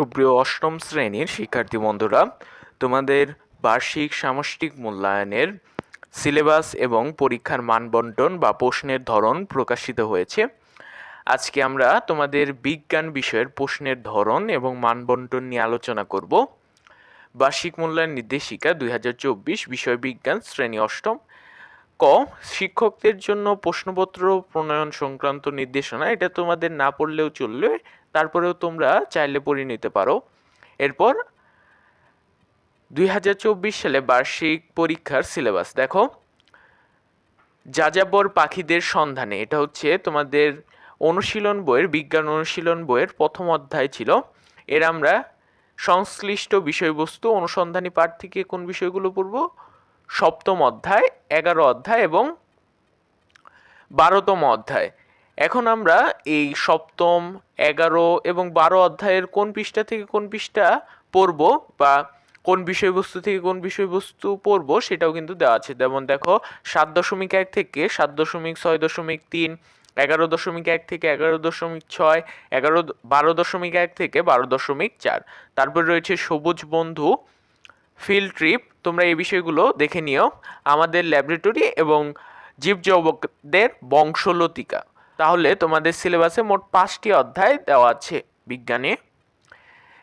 সুপ্রিয় অষ্টম শ্রেণির শিক্ষার্থী বন্ধুরা, তোমাদের বার্ষিক সামষ্টিক মূল্যায়নের সিলেবাস এবং পরীক্ষার মানবন্টন বা প্রশ্নের ধরন প্রকাশিত হয়েছে। আজকে আমরা তোমাদের বিজ্ঞান বিষয়ের প্রশ্নের ধরন এবং মানবন্টন নিয়ে আলোচনা করব। বার্ষিক মূল্যায়ন নির্দেশিকা দু হাজার চব্বিশ, বিষয় বিজ্ঞান, শ্রেণি অষ্টম। ক, শিক্ষকদের জন্য প্রশ্নপত্র প্রণয়ন সংক্রান্ত নির্দেশনা, এটা তোমাদের না পড়লেও চলবে। তারপরেও তোমরা চাইলে পড়ে নিতে পারো। এরপর দুই হাজার চব্বিশ সালে বার্ষিক পরীক্ষার সিলেবাস। দেখো, যাযাবর পাখিদের সন্ধানে, এটা হচ্ছে তোমাদের অনুশীলন বইয়ের, বিজ্ঞান অনুশীলন বইয়ের প্রথম অধ্যায় ছিল। এর আমরা সংশ্লিষ্ট বিষয়বস্তু অনুসন্ধানী পাঠ থেকে কোন বিষয়গুলো পড়ব? সপ্তম অধ্যায়, এগারো অধ্যায় এবং বারোতম অধ্যায়। এখন আমরা এই সপ্তম, এগারো এবং বারো অধ্যায়ের কোন পৃষ্ঠা থেকে কোন পৃষ্ঠা পড়ব বা কোন বিষয়বস্তু থেকে কোন বিষয়বস্তু পড়ব সেটাও কিন্তু দেওয়া আছে। যেমন দেখো, সাত দশমিক এক থেকে সাত দশমিক ছয় দশমিক তিন, এগারো দশমিক এক থেকে এগারো দশমিক ছয়, এগারো, বারো দশমিক এক থেকে বারো দশমিক চার। তারপর রয়েছে সবুজ বন্ধু ফিল্ড ট্রিপ তোমরা এই বিষয়গুলো দেখে নিও। আমাদের ল্যাবরেটরি এবং জীবজগতের বংশলতিকা। তাহলে তোমাদের সিলেবাসে মোট পাঁচটি অধ্যায় দেওয়া আছে বিজ্ঞানে।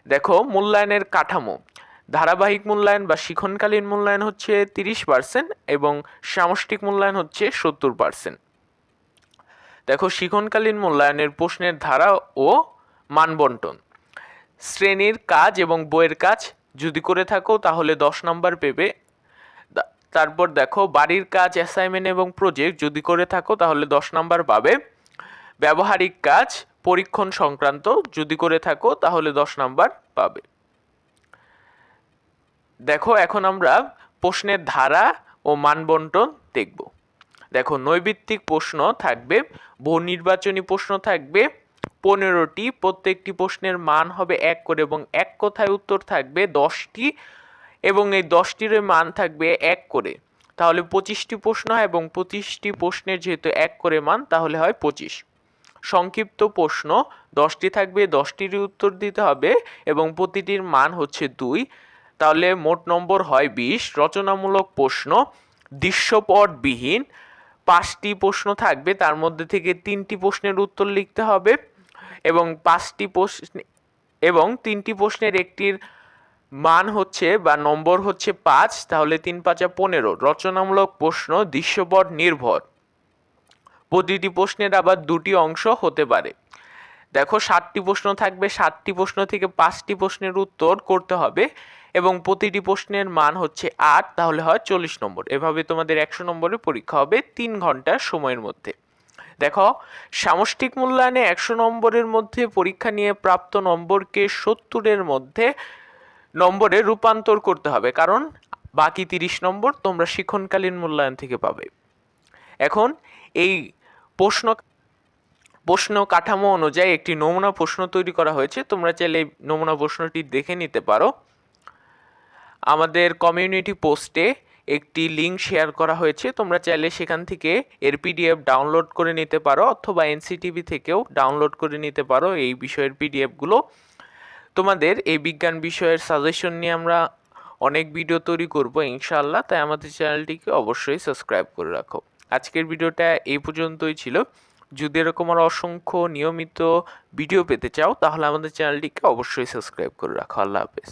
দেখো, মূল্যায়নের কাঠামো। ধারাবাহিক মূল্যায়ন বা শিখনকালীন মূল্যায়ন হচ্ছে তিরিশ পার্সেন্ট এবং সামষ্টিক মূল্যায়ন হচ্ছে সত্তর পার্সেন্ট। দেখো, শিখনকালীন মূল্যায়নের প্রশ্নের ধারা ও মানবন্টন। শ্রেণির কাজ এবং বইয়ের কাজ যদি করে থাকো, তাহলে দশ নম্বর পেবে। তারপর দেখো, বাড়ির কাজ, অ্যাসাইনমেন্ট এবং প্রজেক্ট যদি করে থাকো, তাহলে দশ নম্বর পাবে। ব্যবহারিক কাজ পরীক্ষণ সংক্রান্ত, যদি করে থাকো তাহলে দশ নাম্বার পাবে। দেখো, এখন আমরা প্রশ্নের ধারা ও মানবন্টন দেখব। দেখো, নৈবিত্তিক প্রশ্ন থাকবে বহু নির্বাচনী প্রশ্ন থাকবে, পনেরোটি, প্রত্যেকটি প্রশ্নের মান হবে এক করে এবং এক কথায় উত্তর থাকবে দশটি এবং এই দশটির মান থাকবে এক করে। তাহলে পঁচিশটি প্রশ্ন হয় এবং পঁচিশটি প্রশ্নের যেহেতু এক করে মান, তাহলে হয় পঁচিশ। সংক্ষিপ্ত প্রশ্ন, দশটি থাকবে, দশটির উত্তর দিতে হবে এবং প্রতিটির মান হচ্ছে দুই। তাহলে মোট নম্বর হয় বিশ। রচনামূলক প্রশ্ন, দৃশ্যপটবিহীন। পাঁচটি প্রশ্ন থাকবে, তার মধ্যে থেকে তিনটি প্রশ্নের উত্তর লিখতে হবে এবং পাঁচটি প্রশ্ন, এবং তিনটি প্রশ্নের একটির মান হচ্ছে বা নম্বর হচ্ছে পাঁচ, তাহলে তিন পাঁচা পনেরো। রচনামূলক প্রশ্ন, দৃশ্যপট নির্ভর। প্রতিটি প্রশ্নের আবার দুটি অংশ হতে পারে। দেখো, সাতটি প্রশ্ন থাকবে, সাতটি প্রশ্ন থেকে পাঁচটি প্রশ্নের উত্তর করতে হবে এবং প্রতিটি প্রশ্নের মান হচ্ছে আট, তাহলে হয় চল্লিশ নম্বর। এভাবে তোমাদের একশো নম্বরের পরীক্ষা হবে তিন ঘণ্টার সময়ের মধ্যে। দেখো, সামষ্টিক মূল্যায়নে একশো নম্বরের মধ্যে পরীক্ষা নিয়ে প্রাপ্ত নম্বরকে সত্তরের মধ্যে নম্বরে রূপান্তর করতে হবে, কারণ বাকি তিরিশ নম্বর তোমরা শিক্ষণকালীন মূল্যায়ন থেকে পাবে। এখন এই প্রশ্ন প্রশ্ন কাঠামো অনুযায়ী একটি নমুনা প্রশ্ন তৈরি করা হয়েছে। তোমরা চাইলে এই নমুনা প্রশ্নটি দেখে নিতে পারো। আমাদের কমিউনিটি পোস্টে একটি লিঙ্ক শেয়ার করা হয়েছে। তোমরা চাইলে সেখান থেকে এর পিডিএফ ডাউনলোড করে নিতে পারো অথবা এনসিটিভি থেকেও ডাউনলোড করে নিতে পারো এই বিষয়ের পিডিএফগুলো তোমাদের এই বিজ্ঞান বিষয়ের সাজেশন নিয়ে আমরা অনেক ভিডিও তৈরি করব ইনশাআল্লাহ। তাই আমাদের চ্যানেলটিকে অবশ্যই সাবস্ক্রাইব করে রাখো। আজকের ভিডিওটা এই পর্যন্তই ছিল। যদি এরকম আর অসংখ্য নিয়মিত ভিডিও পেতে চাও, তাহলে আমাদের চ্যানেলটিকে অবশ্যই সাবস্ক্রাইব করে রাখো। আল্লাহ হাফেজ।